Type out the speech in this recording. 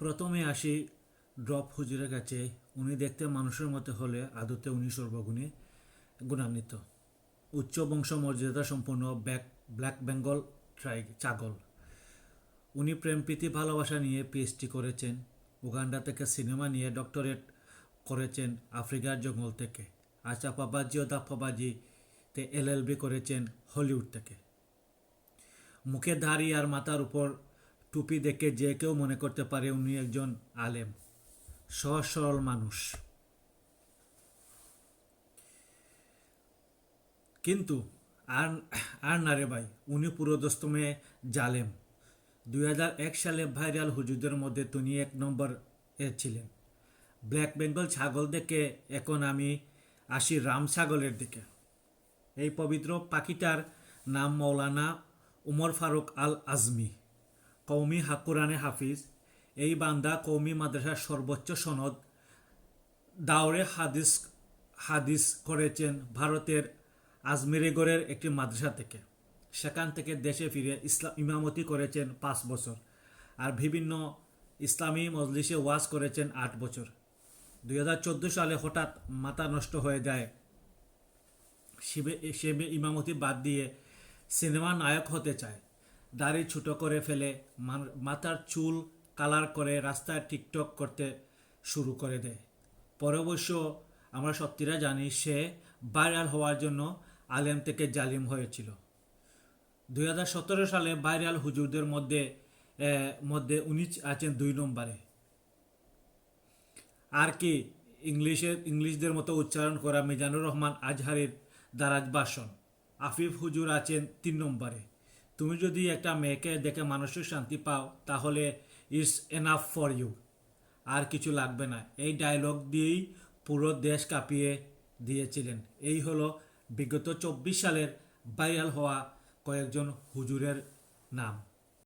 প্রথমে আসি ড্রপ হুজুরের কাছে। উনি দেখতে মানুষের মতো হলে আদতে উনি সর্বগুণে গুণান্বিত। উচ্চ বংশ মর্যাদা সম্পন্ন ব্যাক, ব্ল্যাক বেঙ্গল ট্রাই ছাগল উনি প্রেম, প্রীতি, ভালোবাসা নিয়ে পিএইচডি করেছেন, উগান্ডা থেকে সিনেমা নিয়ে ডক্টরেট করেছেন, আফ্রিকার জঙ্গল থেকে। আর চাপাবাজি ও দাপ্পাবাজিতে এলএলবি করেছেন, হলিউড থেকে। মুখে দাড়ি আর মাথার উপর টুপি দেখে যে কেউ মনে করতে পারে উনি একজন আলেম। সহজ সরল মানুষ। কিন্তু আর আর না রে ভাই, উনি পুরোদস্তমে জালেম। দু হাজার এক সালে ভাইরাল হুজুদের মধ্যে তিনি এক নম্বর এ ছিলেন। ব্ল্যাক বেঙ্গল ছাগল দেখে এখন আমি আসি রাম ছাগলের দিকে। এই পবিত্র পাখিটার নাম মৌলানা উমর ফারুক আল আজমি কৌমি হাকুরানে হাফিজ। এই বান্দা কৌমি মাদ্রাসার সর্বোচ্চ সনদ দাওরে হাদিস হাদিস করেছেন ভারতের আজমিরিগড়ের একটি মাদ্রাসা থেকে। সেখান থেকে দেশে ফিরে ইসলাম ইমামতি করেছেন পাঁচ বছর আর বিভিন্ন ইসলামী মজলিসে ওয়াজ করেছেন আট বছর। দুই হাজার চোদ্দ সালে হঠাৎ মাথা নষ্ট হয়ে যায়। শিবে সেবে ইমামতি বাদ দিয়ে সিনেমা নায়ক হতে চায়। দাড়ি ছোটো করে ফেলে মাথার চুল কালার করে রাস্তায় টিকটক করতে শুরু করে দেয়। পরে অবশ্য আমরা সত্যিরা জানি, সে ভাইরাল হওয়ার জন্য আলেম থেকে জালিম হয়েছিল। দুই হাজার সতেরো সালে ভাইরাল হুজুরদের মধ্যে মধ্যে উনি আছেন দুই নম্বরে। আর কি ইংলিশের, ইংলিশদের মতো উচ্চারণ করা মিজানুর রহমান আজহারের দারাজ ভাষণ। আফিফ হুজুর আছেন তিন নম্বরে। তুমি যদি একটা মেয়েকে দেখে মানসিক শান্তি পাও, তাহলে ইটস এনাফ ফর ইউ আর কিছু লাগবে না। এই ডায়লগ দিয়েই পুরো দেশ কাঁপিয়ে দিয়েছিলেন। এই হলো বিগত চব্বিশ সালের ভাইরাল হওয়া কয়েকজন হুজুরের নাম।